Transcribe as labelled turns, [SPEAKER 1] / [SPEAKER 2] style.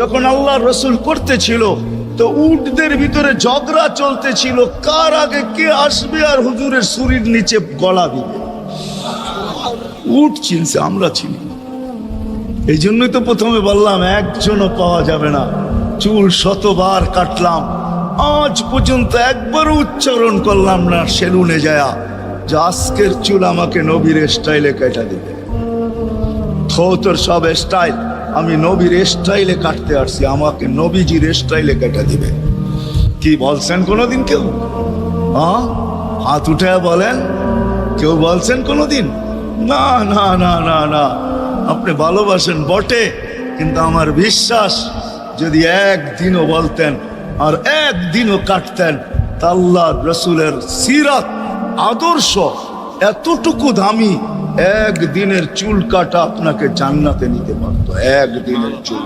[SPEAKER 1] যখন আল্লাহ রসুল করতেছিল, তো উটদের ভিতরে ঝগড়া চলতেছিল, কার আগে কে আসবে আর হুজুরের শরীর নিচে গলা দিবে? উট চিনছে, আমরা চিনি। এই জন্যই তো প্রথমে বললাম, একজনও পাওয়া যাবে না। চুল শতবার কাটলাম। আজ পর্যন্ত একবারও উচ্চারণ করলাম না সেলুনে যায়া, যে আজকের চুল আমাকে নবীর স্টাইলে কেটে দিবে। থো, তোর সব স্টাইল আমি নবীর স্টাইলে কাটতে আসছি, আমাকে নবীজির স্টাইলে কেটে দিবে। কি বলছেন কোনোদিন কেউ? হ্যাঁ হাত উঠে বলেন, কেউ বলছেন কোনোদিন? না না না না না। আপনি ভালোবাসেন বটে, কিন্তু আমার বিশ্বাস, যদি একদিনও বলতেন আর একদিনও কাটতেন তা আল্লাহ রসুলের সিরাত, আদর্শ, এতটুকু দামি একদিনের চুল কাটা আপনাকে জান্নাতে নিতে পারতো একদিনের চুল।